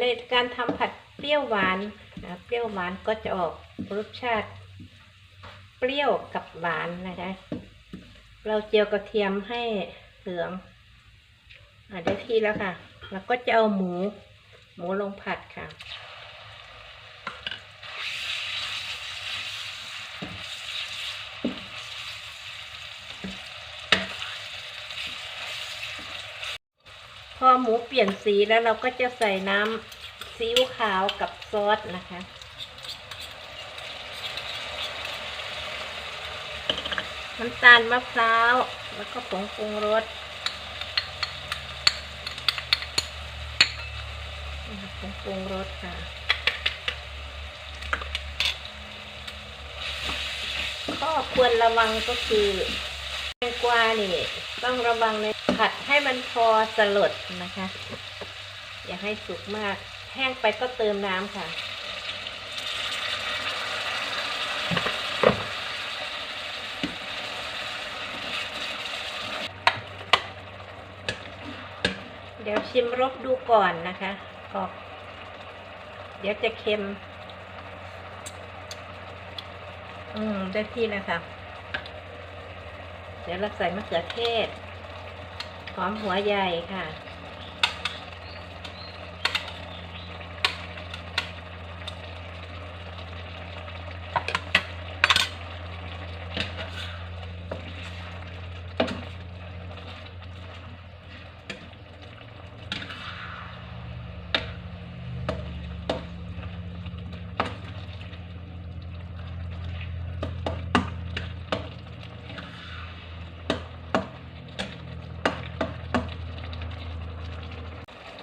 ในการทำผัดเปรี้ยวหวานนะเปรี้ยวหวานก็จะออกรสชาติเปรี้ยวกับหวานนะคะ เราเจียวกระเทียมให้เหลืองอได้ที่แล้วค่ะ แล้วก็จะเอาหมู หมูลงผัดค่ะ พอหมูเปลี่ยนสีแล้วเราก็จะใส่น้ำซีอิ๊วขาวกับซอสนะคะ น้ำตาลมะพร้าวแล้วก็ผงปรุงรสผงปรุงรสค่ะข้อควรระวังก็คือแตงกวานี่ต้องระวังใน ผัดให้มันพอสลดนะคะ อย่าให้สุกมาก แห้งไปก็เติมน้ำค่ะ เดี๋ยวชิมรสดูก่อนนะคะออกเดี๋ยวจะเค็ม อืม ได้ที่แล้วค่ะเดี๋ยวเราใส่มะเขือเทศ หอมหัวใหญ่ค่ะ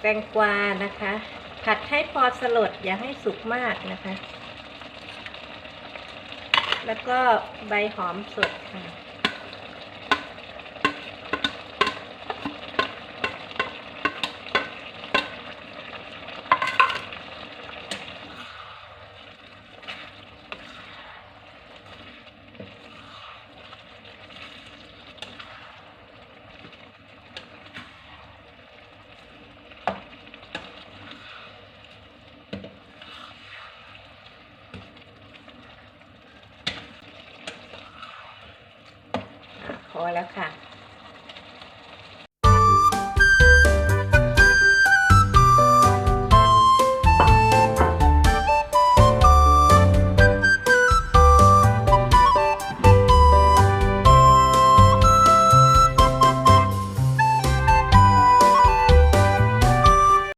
ตงกวานะคะ ผัดให้พอสลดอย่าให้สุกมากนะคะ แล้วก็ใบหอมสดค่ะ อแล้วค่ะ